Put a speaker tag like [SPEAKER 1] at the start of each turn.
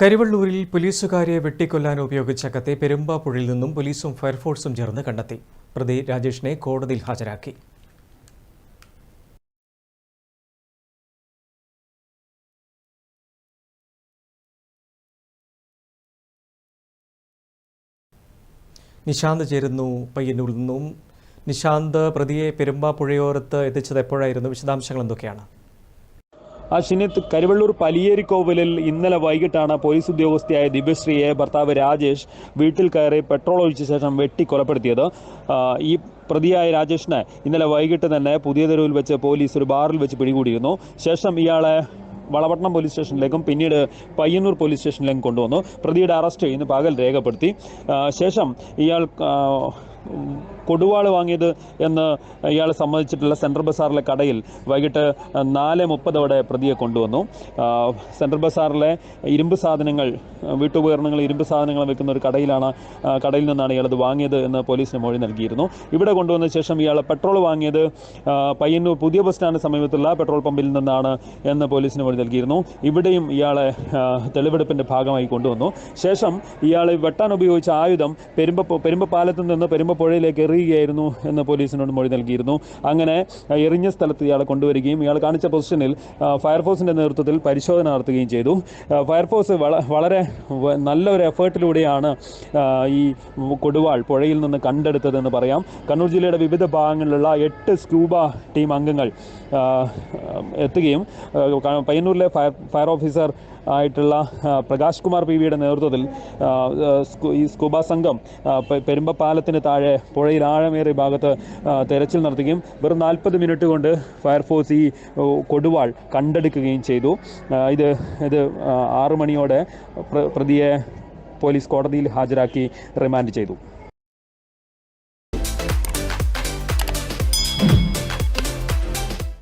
[SPEAKER 1] കരിവള്ളൂരിൽ പോലീസുകാരെ വെട്ടിക്കൊല്ലാൻ ഉപയോഗിച്ച കത്തെ പെരുമ്പാപ്പുഴയിൽ നിന്നും പോലീസും ഫയർഫോഴ്സും ചേർന്ന് കണ്ടെത്തി. പ്രതി രാജേഷിനെ കോടതിയിൽ ഹാജരാക്കി. നിശാന്ത് ചേരുന്നു പയ്യന്നൂരിൽ നിന്നും. നിശാന്ത് പ്രതിയെ പെരുമ്പാപ്പുഴയോരത്ത് എത്തിച്ചത് എപ്പോഴായിരുന്നു? വിശദാംശങ്ങൾ എന്തൊക്കെയാണ്?
[SPEAKER 2] ആ കരുവള്ളൂർ പലിയേരിക്കോവിലിൽ ഇന്നലെ വൈകിട്ടാണ് പോലീസ് ഉദ്യോഗസ്ഥയായ ദിവ്യശ്രീയെ ഭർത്താവ് രാജേഷ് വീട്ടിൽ കയറി പെട്രോൾ ഒഴിച്ച ശേഷം വെട്ടി കൊലപ്പെടുത്തിയത്. ഈ പ്രതിയായ രാജേഷിനെ ഇന്നലെ വൈകിട്ട് തന്നെ പുതിയ തെരുവിൽ വെച്ച് പോലീസ് ഒരു ബാറിൽ വെച്ച് പിടികൂടിയിരുന്നു. ശേഷം ഇയാളെ വളപട്ടണം പോലീസ് സ്റ്റേഷനിലേക്കും പിന്നീട് പയ്യന്നൂർ പോലീസ് സ്റ്റേഷനിലേക്കും കൊണ്ടുവന്നു. പ്രതിയുടെ അറസ്റ്റ് ഇന്ന് പകൽ രേഖപ്പെടുത്തി. ശേഷം ഇയാൾ കൊടുവാൾ വാങ്ങിയത് എന്ന് ഇയാൾ സമ്മതിച്ചിട്ടുള്ള സെൻട്രൽ ബസാറിലെ കടയിൽ വൈകിട്ട് നാല് മുപ്പതോടെ പ്രതിയെ കൊണ്ടുവന്നു. സെൻട്രൽ ബസാറിലെ ഇരുമ്പ് സാധനങ്ങൾ വീട്ടുപകരണങ്ങൾ ഇരുമ്പ് സാധനങ്ങൾ വെക്കുന്ന ഒരു കടയിലാണ് കടയിൽ നിന്നാണ് ഇയാളത് വാങ്ങിയത് എന്ന് പോലീസിന് മൊഴി നൽകിയിരുന്നു. ഇവിടെ കൊണ്ടുവന്ന ശേഷം ഇയാൾ പെട്രോൾ വാങ്ങിയത് പയ്യന്നൂർ പുതിയ ബസ് സ്റ്റാൻഡ് സമീപത്തുള്ള പെട്രോൾ പമ്പിൽ നിന്നാണ് എന്ന് പോലീസിന് മൊഴി നൽകിയിരുന്നു. ഇവിടെയും ഇയാളെ തെളിവെടുപ്പിന്റെ ഭാഗമായി കൊണ്ടുവന്നു. ശേഷം ഇയാൾ വെട്ടാൻ ഉപയോഗിച്ച ആയുധം പെരുമ്പ പെരുമ്പപ്പാലത്ത് നിന്ന് പെരുമ്പപ്പുഴയിലേക്ക് എറിയുകയായിരുന്നു എന്ന് പോലീസിനോട് മൊഴി നൽകിയിരുന്നു. അങ്ങനെ എറിഞ്ഞ സ്ഥലത്ത് ഇയാളെ കൊണ്ടുവരികയും ഇയാൾ കാണിച്ച പൊസിഷനിൽ ഫയർഫോഴ്സിന്റെ നേതൃത്വത്തിൽ പരിശോധന നടത്തുകയും ചെയ്തു. ഫയർഫോഴ്സ് വളരെ നല്ല നല്ലൊരു എഫേർട്ടിലൂടെയാണ് ഈ കൊടുവാൾ പുഴയിൽ നിന്ന് കണ്ടെടുത്തതെന്ന് പറയാം. കണ്ണൂർ ജില്ലയുടെ വിവിധ ഭാഗങ്ങളിലുള്ള എട്ട് സ്ക്യൂബ ടീം അംഗങ്ങൾ എത്തുകയും പയ്യന്നൂരിലെ ഫയർ ഫയർ ഓഫീസർ ആയിട്ടുള്ള പ്രകാശ് കുമാർ പി വിയുടെ നേതൃത്വത്തിൽ ഈ സ്കൂബ സംഘം പെരുമ്പ പാലത്തിന് പെരുമ്പപ്പാലത്തിന് താഴെ പുഴയിൽ ആഴമേറിയ ഭാഗത്ത് തെരച്ചിൽ നടത്തുകയും വെറും നാൽപ്പത് മിനിറ്റ് കൊണ്ട് ഫയർഫോഴ്സ് ഈ കൊടുവാൾ കണ്ടെടുക്കുകയും ചെയ്തു. ഇത് ഇത് ആറു മണിയോടെ പ്ര- പ്രതിയെ പോലീസ് കോടതിയിൽ ഹാജരാക്കി റിമാൻഡ് ചെയ്തു.